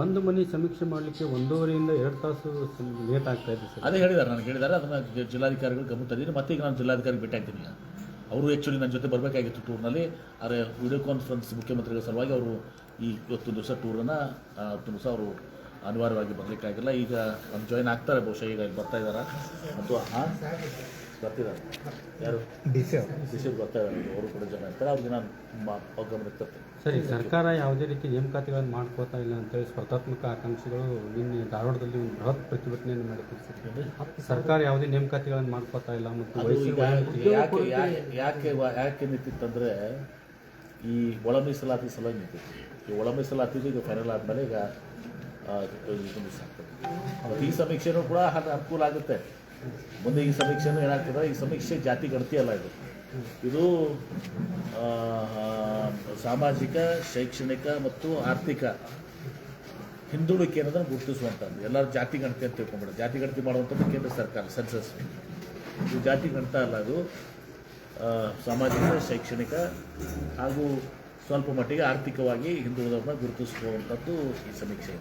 ಒಂದು ಮನೆ ಸಮೀಕ್ಷೆ ಮಾಡಲಿಕ್ಕೆ ಒಂದೂವರೆಯಿಂದ ಎರಡು ತಾಸು ಲೇಟ್ ಆಗ್ತಾ ಇದೆ ಸರ್. ಅದೇ ಹೇಳಿದ್ದಾರೆ ನನಗೆ ಹೇಳಿದ್ದಾರೆ ಅದನ್ನು ಜಿಲ್ಲಾಧಿಕಾರಿಗಳು ಗಮನ ತಂದಿದ್ದೀನಿ ಮತ್ತೆ ಈಗ ನಾನು ಜಿಲ್ಲಾಧಿಕಾರಿ ಭೇಟಿ ಈಗ. ಅವರು ಆ್ಯಕ್ಚುಲಿ ನನ್ನ ಜೊತೆ ಬರಬೇಕಾಗಿತ್ತು ಟೂರ್ನಲ್ಲಿ ಆದರೆ ವಿಡಿಯೋ ಕಾನ್ಫರೆನ್ಸ್ ಮುಖ್ಯಮಂತ್ರಿಗಳ ಸಲುವಾಗಿ ಅವರು ಈ ಇವತ್ತು ದಿವಸ ಟೂರನ್ನು ಹತ್ತು ದಿವಸ ಅವರು ಅನಿವಾರ್ಯವಾಗಿ ಬರಲಿಕ್ಕಾಗಿಲ್ಲ. ಈಗ ನಮ್ಮ ಜಾಯ್ನ್ ಆಗ್ತಾರೆ ಬಹುಶಃ. ಈಗ ಇಲ್ಲಿ ಬರ್ತಾ ಇದ್ದಾರೆ? ಮತ್ತು ಹಾಂ ಬರ್ತಿದ್ದಾರೆ. ಯಾರು? ಡಿಸಿ ಬರ್ತಾ ಇದ್ದಾರೆ. ಅವರು ಕೂಡ ಜನ ಇರ್ತಾರೆ ಅವ್ರಿಗೆ ನಾನು ತರ್ತೇನೆ ಸರಿ ಸರ್ಕಾರ ಯಾವುದೇ ರೀತಿ ನೇಮಕಾತಿಗಳನ್ನು ಮಾಡ್ಕೋತಾ ಇಲ್ಲ ಅಂತೇಳಿ ಸ್ಪರ್ಧಾತ್ಮಕ ಆಕಾಂಕ್ಷಿಗಳು ನಿನ್ನೆ ಧಾರವಾಡದಲ್ಲಿ ಒಂದು ಬೃಹತ್ ಪ್ರತಿಭಟನೆಯನ್ನು ಸರ್ ಸರ್ಕಾರ ಯಾವುದೇ ನೇಮಕಾತಿಗಳನ್ನು ಮಾಡ್ಕೋತಾ ಇಲ್ಲ ಮತ್ತು ಯಾಕೆ ಯಾಕೆ ಯಾಕೆ ವ- ಯಾಕೆ ನಿಂತಿತ್ತಂದರೆ ಈ ಒಳ ಮೀಸಲಾತಿ ಸಲುವಾಗಿ ನಿಂತಿತ್ತು. ಈ ಒಳ ಮೀಸಲಾತಿ ಈಗ ಫೈನಲ್ ಆದಮೇಲೆ ಈಗ ಈ ಸಮೀಕ್ಷೆನೂ ಕೂಡ ಅನುಕೂಲ ಆಗುತ್ತೆ. ಮುಂದೆ ಈ ಸಮೀಕ್ಷೆನೂ ಏನಾಗ್ತದೆ? ಈ ಸಮೀಕ್ಷೆ ಜಾತಿ ಗಣತಿ ಅಲ್ಲ ಇದು. ಇದು ಸಾಮಾಜಿಕ, ಶೈಕ್ಷಣಿಕ ಮತ್ತು ಆರ್ಥಿಕ ಹಿಂದುಳಿಕೆ ಅನ್ನೋದನ್ನು ಗುರುತಿಸುವಂಥದ್ದು. ಎಲ್ಲರೂ ಜಾತಿ ಗಣತಿ ಅಂತ ತಿಳ್ಕೊಂಬಿಡ ಜಾತಿ ಗಣತಿ ಮಾಡುವಂಥದ್ದು ಕೇಂದ್ರ ಸರ್ಕಾರ, ಸೆನ್ಸಸ್. ಇದು ಜಾತಿ ಗಣಿತ ಅಲ್ಲ ಅದು. ಸಾಮಾಜಿಕ, ಶೈಕ್ಷಣಿಕ ಹಾಗೂ ಸ್ವಲ್ಪ ಮಟ್ಟಿಗೆ ಆರ್ಥಿಕವಾಗಿ ಹಿಂದುಳಿದವ್ರನ್ನ ಗುರುತಿಸುವಂಥದ್ದು ಈ ಸಮೀಕ್ಷೆ.